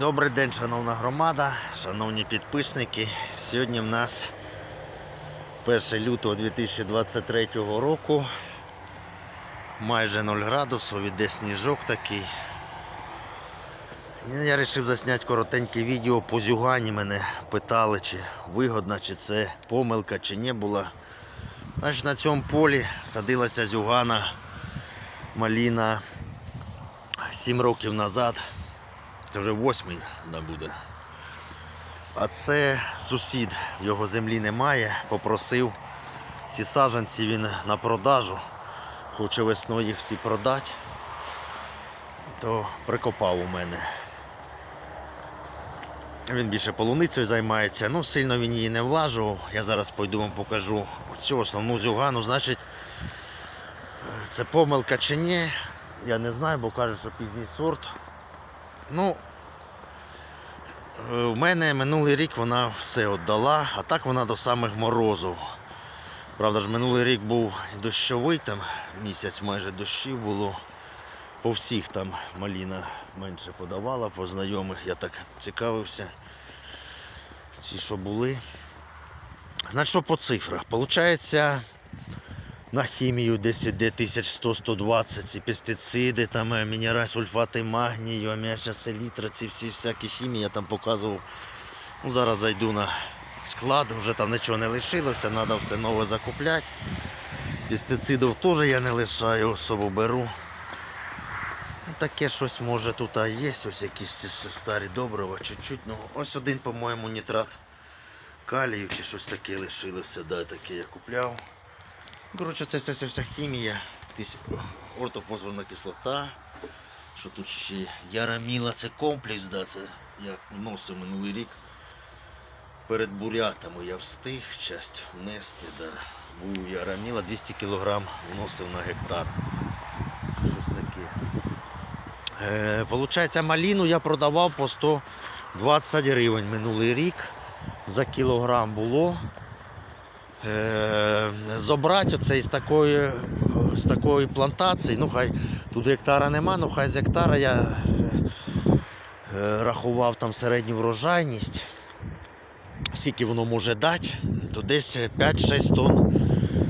Добрий день, шановна громада, шановні підписники. Сьогодні в нас 1 лютого 2023 року. Майже 0 градусів, іде сніжок такий. Я вирішив засняти коротеньке відео по зюгані. Мене питали, чи вигодна, чи це помилка, чи не була. Значить, на цьому полі садилася зюгана маліна 7 років назад. Це вже восьмий да, буде. А це сусід, його землі немає, попросив ці саджанці він на продажу. Хоче весною їх всі продати, то прикопав у мене. Він більше полуницею займається, ну сильно він її не влажував. Я зараз пойду вам покажу цю основну зюгану. Значить, це помилка чи ні, я не знаю, бо кажуть, що пізній сорт. Ну, е, в мене минулий рік вона все віддала, а так вона до самих морозів. Правда ж, минулий рік був дощовий, там місяць майже дощів було. По всіх там маліна менше подавала, по знайомих я так цікавився. Ці, що були. Значить, що по цифрах? Получається, на хімію десь іде 1100-120, ці пестициди, там е, мінераль, сульфати магнію, аміачна селітра, ці всі всякі хімії я там показував. Ну, зараз зайду на склад, вже там нічого не лишилося, треба все нове закупляти. Пестицидів теж я не лишаю, особо беру. Ну, таке щось може тут а є, ось якісь старі добрива, чуть-чуть. Ну, ось один, по-моєму, нітрат калію чи щось таке лишилося, да, таке я купляв. Коротше, це вся, вся, вся хімія, тись- ортофосфорна кислота. Що тут ще яраміла, це комплекс, да, це я вносив минулий рік. Перед бурятами я встиг часть внести, да. Був яраміла 200 кг вносив на гектар. Щось таке. Е, получається, маліну я продавав по 120 гривень минулий рік. За кілограм було. Е, Зобрати оце з такої, з такої плантації, ну хай тут гектара нема, ну хай з гектара я е, рахував там середню врожайність. Скільки воно може дати, то десь 5-6 тонн.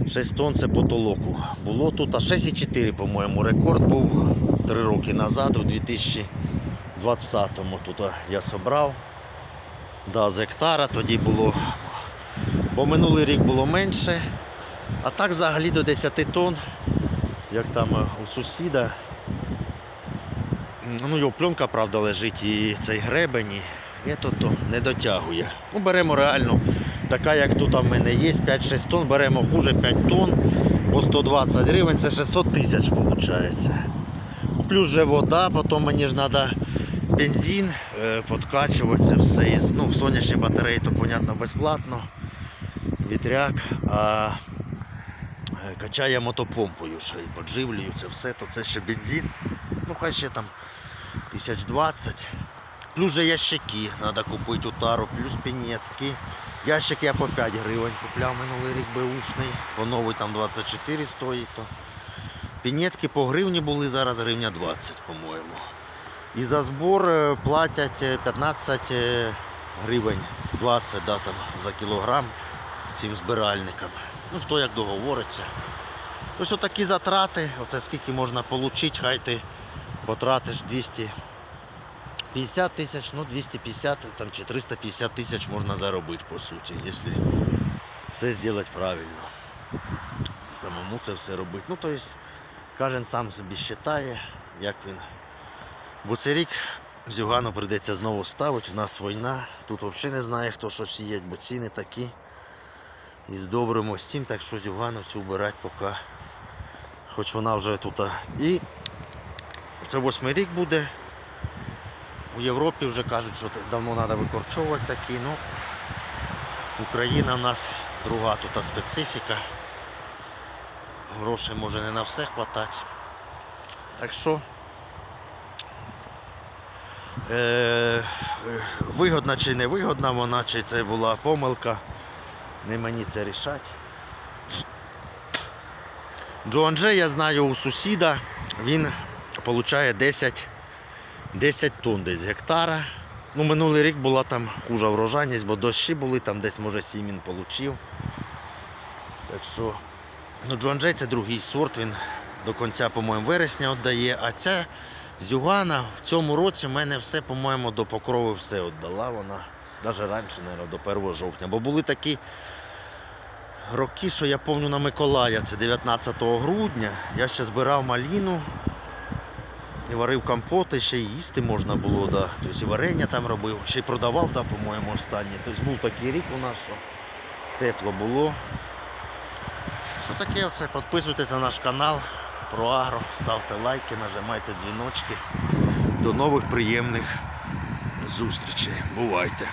6 тонн це по толоку. Було тут, а 6,4, по-моєму, рекорд був 3 роки назад, у 2020-му тут я собрав. Да, з гектара тоді було. Бо минулий рік було менше. А так взагалі до 10 тонн, як там е, у сусіда. Ну, його пленка, правда, лежить і цей гребень, і то, не дотягує. Ну, беремо реально, така як тут в мене є, 5-6 тонн, беремо хуже 5 тонн по 120 гривень, це 600 тисяч виходить. Плюс же вода, потім мені ж треба бензин е, подкачувати це все. Ну, сонячні батареї, то, понятно, безплатно. Вітряк. А е, качає мотопомпою ще і подживлюю це все, то це ще бензин. Ну хай ще там 1020. Плюс же ящики треба купити у тару, плюс пінетки. Ящик я по 5 гривень купляв минулий рік беушний, по новий там 24 стоїть. То. Пінетки по гривні були, зараз гривня 20, по-моєму. І за збор е, платять е, 15 е, гривень 20 да, там, за кілограм цим збиральникам. Ну, хто як договориться. Ось отакі затрати, оце скільки можна отримати, хай ти потратиш 250 тисяч, ну 250 там, чи 350 тисяч можна заробити по суті, якщо все зробити правильно. Самому це все робити. Ну, тобто, кожен сам собі вважає, як він. Бо цей рік Зюгану прийдеться знову ставити, у нас війна, тут взагалі не знає, хто що сіять, бо ціни такі. І з добрим ось цим, так що Зюгану цю вбирати поки. Хоч вона вже тут. І це восьмий рік буде. У Європі вже кажуть, що давно треба викорчовувати такі. Ну, Україна в нас друга тут специфіка. Грошей може не на все хватати. Так що е, е, вигодна чи не вигодна вона, чи це була помилка, не мені це рішати. Джоан Дже, я знаю у сусіда, він отримує 10, 10 тонн десь гектара. Ну, минулий рік була там хужа врожайність, бо дощі були, там десь може сімін получив. Так що, ну, Джон Джей це другий сорт, він до кінця, по-моєму, вересня віддає. А ця зюгана в цьому році в мене все, по-моєму, до покрови все віддала. Вона навіть раніше, мабуть, до 1 жовтня. Бо були такі роки, що я пам'ятаю на Миколая, це 19 грудня. Я ще збирав маліну і варив компоти, ще й їсти можна було, да. тобто і варення там робив, ще й продавав, да, по-моєму, останній. Тобто був такий рік у нас, що тепло було. Що таке оце? Підписуйтесь на наш канал про агро, ставте лайки, нажимайте дзвіночки. До нових приємних зустрічей. Бувайте!